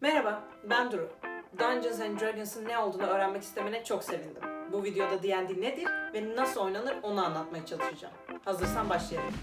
Merhaba, ben Duru. Dungeons and Dragons'ın ne olduğunu öğrenmek istemene çok sevindim. Bu videoda D&D nedir ve nasıl oynanır onu anlatmaya çalışacağım. Hazırsan başlayalım.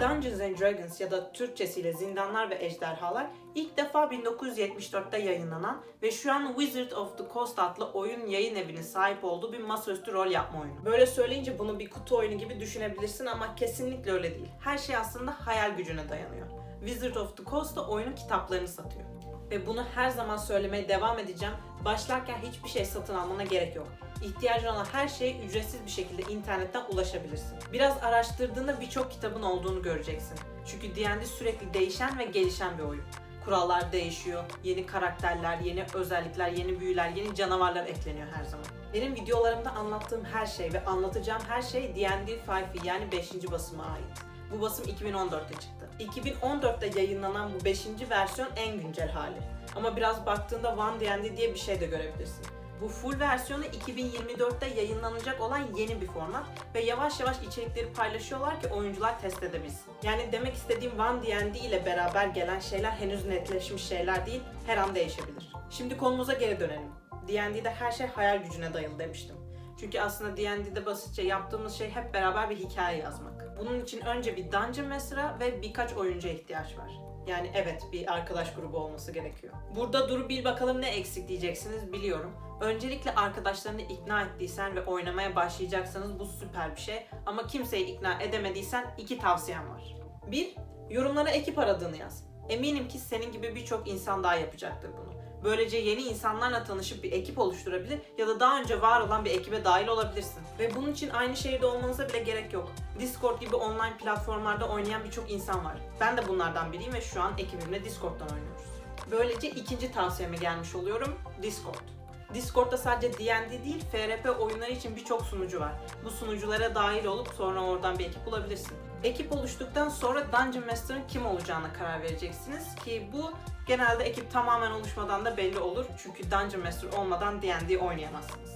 Dungeons and Dragons ya da Türkçesiyle Zindanlar ve Ejderhalar ilk defa 1974'te yayınlanan ve şu an Wizard of the Coast adlı oyun yayın evinin sahip olduğu bir masaüstü rol yapma oyunu. Böyle söyleyince bunu bir kutu oyunu gibi düşünebilirsin ama kesinlikle öyle değil. Her şey aslında hayal gücüne dayanıyor. Wizard of the Coast da oyunun kitaplarını satıyor. Ve bunu her zaman söylemeye devam edeceğim. Başlarken hiçbir şey satın almana gerek yok. İhtiyacın olan her şeye ücretsiz bir şekilde internetten ulaşabilirsin. Biraz araştırdığında birçok kitabın olduğunu göreceksin. Çünkü D&D sürekli değişen ve gelişen bir oyun. Kurallar değişiyor, yeni karakterler, yeni özellikler, yeni büyüler, yeni canavarlar ekleniyor her zaman. Benim videolarımda anlattığım her şey ve anlatacağım her şey D&D 5e yani 5. basıma ait. Bu basım 2014'te çıktı. 2014'te yayınlanan bu 5. versiyon en güncel hali. Ama biraz baktığında One D&D diye bir şey de görebilirsin. Bu full versiyonu 2024'te yayınlanacak olan yeni bir format ve yavaş yavaş içerikleri paylaşıyorlar ki oyuncular test edebilsin. Yani demek istediğim One D&D ile beraber gelen şeyler henüz netleşmiş şeyler değil, her an değişebilir. Şimdi konumuza geri dönelim. D&D'de her şey hayal gücüne dayalı demiştim. Çünkü aslında D&D'de basitçe yaptığımız şey hep beraber bir hikaye yazmak. Bunun için önce bir Dungeon Master'a ve birkaç oyuncuya ihtiyaç var. Yani evet bir arkadaş grubu olması gerekiyor. Burada dur bil bakalım ne eksik diyeceksiniz biliyorum. Öncelikle arkadaşlarını ikna ettiysen ve oynamaya başlayacaksanız bu süper bir şey. Ama kimseyi ikna edemediysen iki tavsiyem var. Bir, yorumlara ekip aradığını yaz. Eminim ki senin gibi birçok insan daha yapacaktır bunu. Böylece yeni insanlarla tanışıp bir ekip oluşturabilir ya da daha önce var olan bir ekibe dahil olabilirsin. Ve bunun için aynı şehirde olmanıza bile gerek yok. Discord gibi online platformlarda oynayan birçok insan var. Ben de bunlardan biriyim ve şu an ekibimle Discord'dan oynuyoruz. Böylece ikinci tavsiyeme gelmiş oluyorum. Discord. Discord'da sadece D&D değil, FRP oyunları için birçok sunucu var. Bu sunuculara dahil olup sonra oradan bir ekip bulabilirsin. Ekip oluştuktan sonra Dungeon Master'ın kim olacağına karar vereceksiniz ki bu genelde ekip tamamen oluşmadan da belli olur. Çünkü Dungeon Master olmadan D&D oynayamazsınız.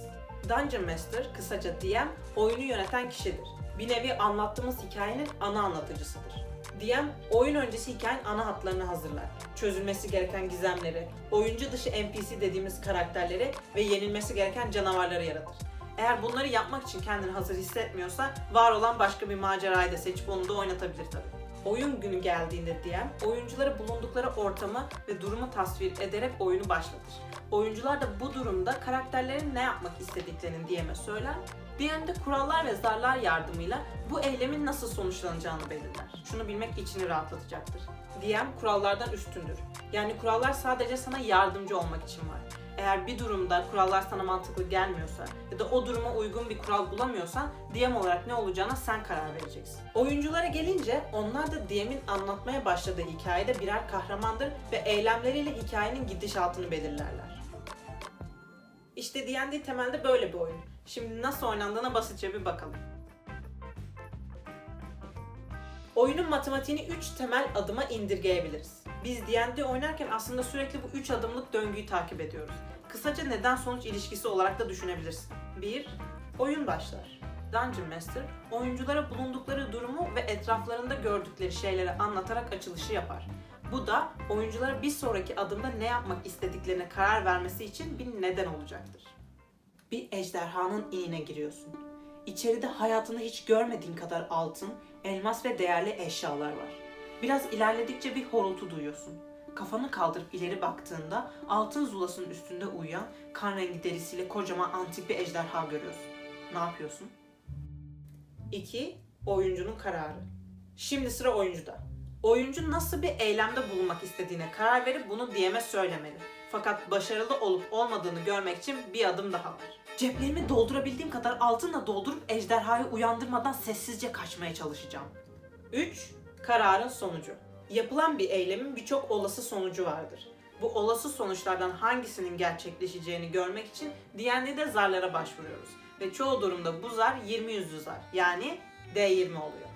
Dungeon Master, kısaca DM, oyunu yöneten kişidir. Bir nevi anlattığımız hikayenin ana anlatıcısıdır. DM, oyun öncesi hikayenin ana hatlarını hazırlar. Çözülmesi gereken gizemleri, oyuncu dışı NPC dediğimiz karakterleri ve yenilmesi gereken canavarları yaratır. Eğer bunları yapmak için kendini hazır hissetmiyorsa var olan başka bir macerayı da seçip onu da oynatabilir tabii. Oyun günü geldiğinde DM, oyuncuları bulundukları ortamı ve durumu tasvir ederek oyunu başlatır. Oyuncular da bu durumda karakterlerin ne yapmak istediklerini DM'e söyler. DM de kurallar ve zarlar yardımıyla bu eylemin nasıl sonuçlanacağını belirler. Şunu bilmek içini rahatlatacaktır. DM kurallardan üstündür. Yani kurallar sadece sana yardımcı olmak için var. Eğer bir durumda kurallar sana mantıklı gelmiyorsa ya da o duruma uygun bir kural bulamıyorsan DM olarak ne olacağına sen karar vereceksin. Oyunculara gelince onlar da DM'in anlatmaya başladığı hikayede birer kahramandır ve eylemleriyle hikayenin gidişatını belirlerler. İşte D&D temelde böyle bir oyun. Şimdi nasıl oynandığına basitçe bir bakalım. Oyunun matematiğini 3 temel adıma indirgeyebiliriz. Biz D&D oynarken aslında sürekli bu 3 adımlık döngüyü takip ediyoruz. Kısaca neden sonuç ilişkisi olarak da düşünebilirsin. 1. Oyun başlar. Dungeon Master, oyunculara bulundukları durumu ve etraflarında gördükleri şeyleri anlatarak açılışı yapar. Bu da oyunculara bir sonraki adımda ne yapmak istediklerine karar vermesi için bir neden olacaktır. Bir ejderhanın inine giriyorsun. İçeride hayatında hiç görmediğin kadar altın, elmas ve değerli eşyalar var. Biraz ilerledikçe bir horultu duyuyorsun. Kafanı kaldırıp ileri baktığında altın zulasının üstünde uyuyan kan rengi derisiyle kocaman antik bir ejderha görüyorsun. Ne yapıyorsun? 2. Oyuncunun kararı. Şimdi sıra oyuncuda. Oyuncu nasıl bir eylemde bulunmak istediğine karar verip bunu DM'e söylemeli. Fakat başarılı olup olmadığını görmek için bir adım daha var. Ceplerimi doldurabildiğim kadar altınla doldurup ejderhayı uyandırmadan sessizce kaçmaya çalışacağım. 3. Kararın sonucu. Yapılan bir eylemin birçok olası sonucu vardır. Bu olası sonuçlardan hangisinin gerçekleşeceğini görmek için D&D'de zarlara başvuruyoruz. Ve çoğu durumda bu zar 20 yüzlü zar yani D20 oluyor.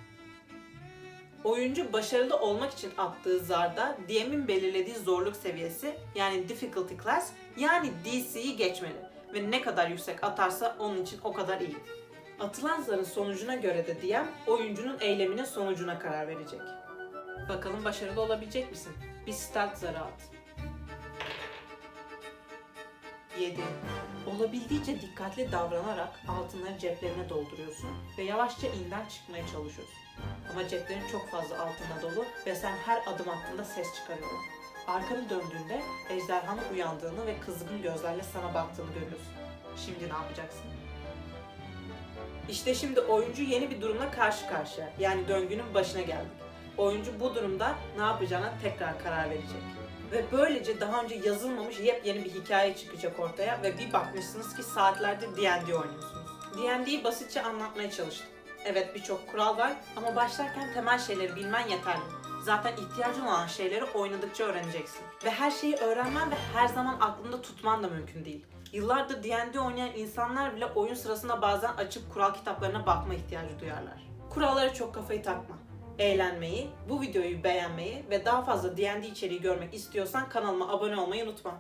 Oyuncu başarılı olmak için attığı zarda DM'in belirlediği zorluk seviyesi yani difficulty class yani DC'yi geçmeli ve ne kadar yüksek atarsa onun için o kadar iyi. Atılan zarın sonucuna göre de DM oyuncunun eyleminin sonucuna karar verecek. Bakalım başarılı olabilecek misin? Bir stealth zarı at. 7. Olabildiğince dikkatli davranarak altınları ceplerine dolduruyorsun ve yavaşça inden çıkmaya çalışıyorsun. Ama ceplerin çok fazla altınla dolu ve sen her adım attığında ses çıkarıyorsun. Arkanı döndüğünde ejderhanın uyandığını ve kızgın gözlerle sana baktığını görüyorsun. Şimdi ne yapacaksın? İşte şimdi oyuncu yeni bir durumla karşı karşıya. Yani döngünün başına geldik. Oyuncu bu durumda ne yapacağına tekrar karar verecek. Ve böylece daha önce yazılmamış yepyeni bir hikaye çıkacak ortaya ve bir bakmışsınız ki saatlerdir D&D oynuyorsunuz. D&D'yi basitçe anlatmaya çalıştım. Evet birçok kural var ama başlarken temel şeyleri bilmen yeterli. Zaten ihtiyacın olan şeyleri oynadıkça öğreneceksin. Ve her şeyi öğrenmen ve her zaman aklında tutman da mümkün değil. Yıllardır D&D oynayan insanlar bile oyun sırasında bazen açıp kural kitaplarına bakma ihtiyacı duyarlar. Kurallara çok kafayı takma. Eğlenmeyi, bu videoyu beğenmeyi ve daha fazla D&D içeriği görmek istiyorsan kanalıma abone olmayı unutma.